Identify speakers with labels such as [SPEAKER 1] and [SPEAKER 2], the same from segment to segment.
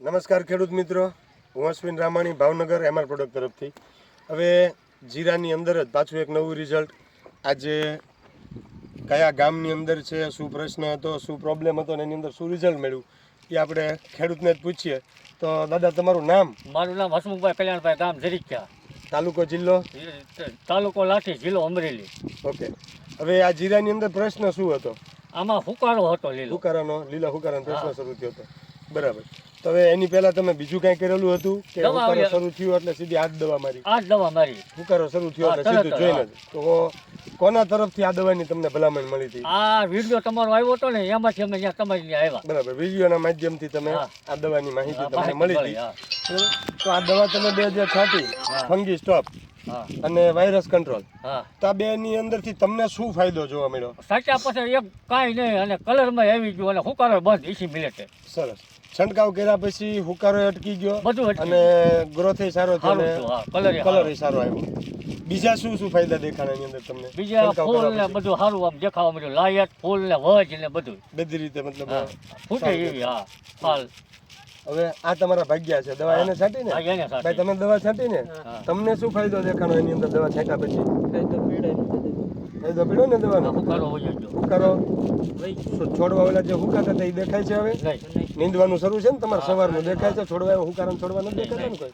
[SPEAKER 1] નમસ્કાર ખેડૂત મિત્રો. હું અશ્વિન રામાણી ભાવનગર એમઆર પ્રોડક્ટ તરફથી. હવે જીરાની અંદર જ પાછું એક નવું રિઝલ્ટ આજે કયા ગામની અંદર છે શું પ્રશ્ન હતો શું પ્રોબ્લેમ હતો અને એની અંદર શું રિઝલ્ટ મળ્યું એ આપણે ખેડૂતને જ પૂછીએ. તો દાદા તમારું નામ?
[SPEAKER 2] મારું નામ હસમુખભાઈ કલ્યાણભાઈ ગામ જરીક્યા
[SPEAKER 1] તાલુકો જિલ્લો?
[SPEAKER 2] તાલુકો લાઠી જિલ્લો અમરેલી.
[SPEAKER 1] ઓકે. હવે આ જીરાની અંદર પ્રશ્ન શું હતો?
[SPEAKER 2] આમાં હુકારો હતો લીલો.
[SPEAKER 1] હુકારાનો લીલા હુકારાનો પ્રશ્ન શરૂ થયો હતો. બરાબર. તો હવે એની પહેલા તમે બીજું કઈ કરેલું હતું કે હુકારો શરૂ થયો એટલે સીધી આ દવા મારી.
[SPEAKER 2] જ દવા મારી.
[SPEAKER 1] હુકારો શરૂ થયો એટલે સીધું જોઈને તો કોના તરફથી આ દવાની તમને ભલામણ મળી હતી?
[SPEAKER 2] આ વિડિયો તમારો આવ્યો હતો ને એમાંથી અમે ત્યાં તમારી ત્યાં આવ્યા.
[SPEAKER 1] બરાબર વિડિયોના માધ્યમથી તમે આ દવાની માહિતી તમને મળી હતી. તો આ દવા તમે બે હજાર છાંટી. ફંગી સ્ટોપ અને વાયરસ કંટ્રોલ. તો આ બે ની અંદરથી તમને શું ફાયદો જોવા મળ્યો?
[SPEAKER 2] સાચા પાસે એક કાંઈ નહીં અને કલરમાં આવી ગયું અને હુકારો બંધ ઈસી મિલેટે
[SPEAKER 1] સરસ. છંટકાવ કર્યા પછી હુકારો અટકી ગયો
[SPEAKER 2] બધું
[SPEAKER 1] અને ગ્રોથ સારો થયો
[SPEAKER 2] એ
[SPEAKER 1] કલર
[SPEAKER 2] સારો.
[SPEAKER 1] સારો આવ્યો. બીજા શું શું ફાયદા દેખાણા એની અંદર તમને?
[SPEAKER 2] બીજા ફૂલ ને બધું સારું આમ દેખાવા મળ્યું. લાયટ ફૂલ ને વજ ને બધું.
[SPEAKER 1] બધી રીતે મતલબ
[SPEAKER 2] ફૂટે એવી હા ફાલ.
[SPEAKER 1] હવે આ તમારા ભાગ્યા છે. દવા એને છાંટી ને. ભાઈ તમે દવા છાંટી ને? તમને શું ફાયદો દેખાણો એની અંદર દવા છાંટ્યા પછી? ફાયદો પડ્યો ને દવાનો?
[SPEAKER 2] વહી
[SPEAKER 1] હુકારો છોડવા ઓલા જે હુકાતા હતા એ દેખાય છે હવે? નીંદવાનું શરૂ છે ને તમારે સવારનું દેખાય છે છોડવા એવા હુકારા છોડવા નથી દેખાતા ને કોઈ?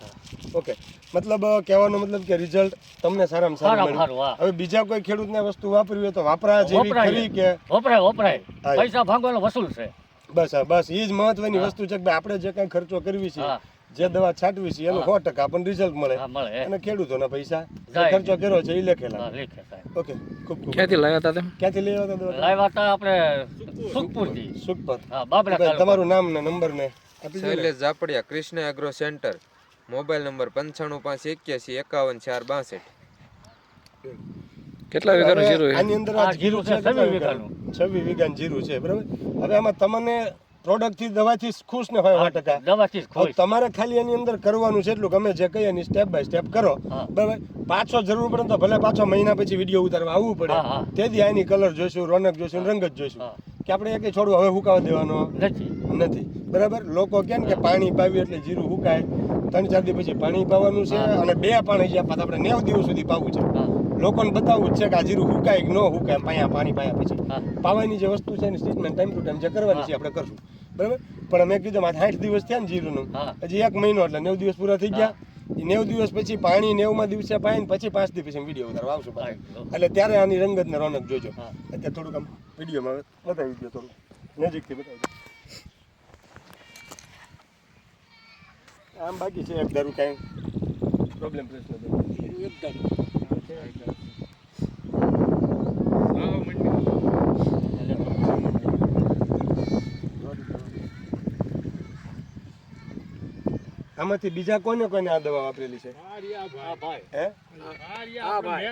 [SPEAKER 1] ઓકે. મતલબ કહેવાનો મતલબ કે રિઝલ્ટ તમને સારામાં સારું મળ્યું. હવે બીજા કોઈ ખેડૂતને ને વસ્તુ વાપરવી હોય તો વાપરા જેવી
[SPEAKER 2] વપરાય.
[SPEAKER 1] ખરી કે?
[SPEAKER 2] વપરાય વપરાય. પૈસા ભાગવાનો વસૂલ છે.
[SPEAKER 1] બસ હા, બસ. એ જ મહત્વની વસ્તુ છે કે આપણે જે કાંઈ ખર્ચો કરવી છે
[SPEAKER 2] હા.
[SPEAKER 1] જે દવા છાંટવી છે એનું સો ટકા આપણને રિઝલ્ટ મળે. અને ખેડૂતોના પૈસા. ખર્ચો કર્યો છે એ લેખેલા ઓકે ખૂબ ખૂબ.
[SPEAKER 3] ક્યાંથી લાવ્યા હતા તમે?
[SPEAKER 1] ક્યાંથી લેવા હતા
[SPEAKER 2] લાવ્યા હતા આપણે સુખપુરથી.
[SPEAKER 1] સુખપર. તમારું નામ ને નંબર ને.
[SPEAKER 4] Shailesh Zapadiya Krishna agro centre. Mobile number પંચાણું પાંચ એક્યાસી એકાવન ચાર બાસઠ.
[SPEAKER 3] કેટલા વીઘાનું જીરું
[SPEAKER 1] આની અંદર આ જીરું છે
[SPEAKER 2] છવ્વીસ
[SPEAKER 1] વીઘાનું? છવ્વીસ વીઘાનું જીરું છે બરાબર? હવે આમાં તમને પ્રોડક્ટથી દવાથી ખુશ ને હોય ટકા.
[SPEAKER 2] દવાથી ખુશ.
[SPEAKER 1] તમારે ખાલી એની અંદર કરવાનું છે એટલું ગમે જે કહીએ એની સ્ટેપ બાય સ્ટેપ કરો. બરાબર? પાછો જરૂર પડે તો ભલે પાછો મહિના પછી વીડિયો ઉતારવા આવવું પડે. તેથી આની કલર જોઈશું રોનક જોઈશું રંગ જ જોઈશું. કે આપણે એક છોડવું હવે હુકાવા દેવાનો?
[SPEAKER 2] નથી.
[SPEAKER 1] નથી. બરાબર? લોકો કે પાણી પાવી એટલે જીરું હુકાય. ત્રણ ચાર દિવસ પછી પાણી પાવાનું છે અને બે પાણી છે પાછા આપણે નેવ દિવસ સુધી પાવું છે. લોકોને બતાવવું છે કે આ જીરું હુકાય કે ન હુકાય પાયા પાણી પાયા પછી. પાવાની જે વસ્તુ છે એની ટ્રીટમેન્ટ ટાઈમ ટુ ટાઈમ જે કરવાની છે આપણે કરશું. બરાબર? પણ મેં કીધું મારે સાઠ દિવસ થયા ને જીરુંનું. હજી એક મહિનો એટલે નેવ દિવસ પૂરા થઈ ગયા. નેવ દિવસ પછી પાણી નેવમાં દિવસે પાય ને પછી પાંચ દિવસ પછી વીડિયો ઉતારવા આવશું. એટલે ત્યારે આની રંગત ને રોનક જોજો. અત્યારે થોડુંક આમ વિડીયોમાં બતાવી દો થોડું નજીકથી બતાવી આમ બાકી છે એક ધારું કાંઈ. પ્રોબ્લેમ પ્રશ્ન તો આમાંથી બીજા કોને કોને આ દવા વાપરેલી છે?
[SPEAKER 2] હા ભાઈ.
[SPEAKER 1] હે?
[SPEAKER 2] હા ભાઈ.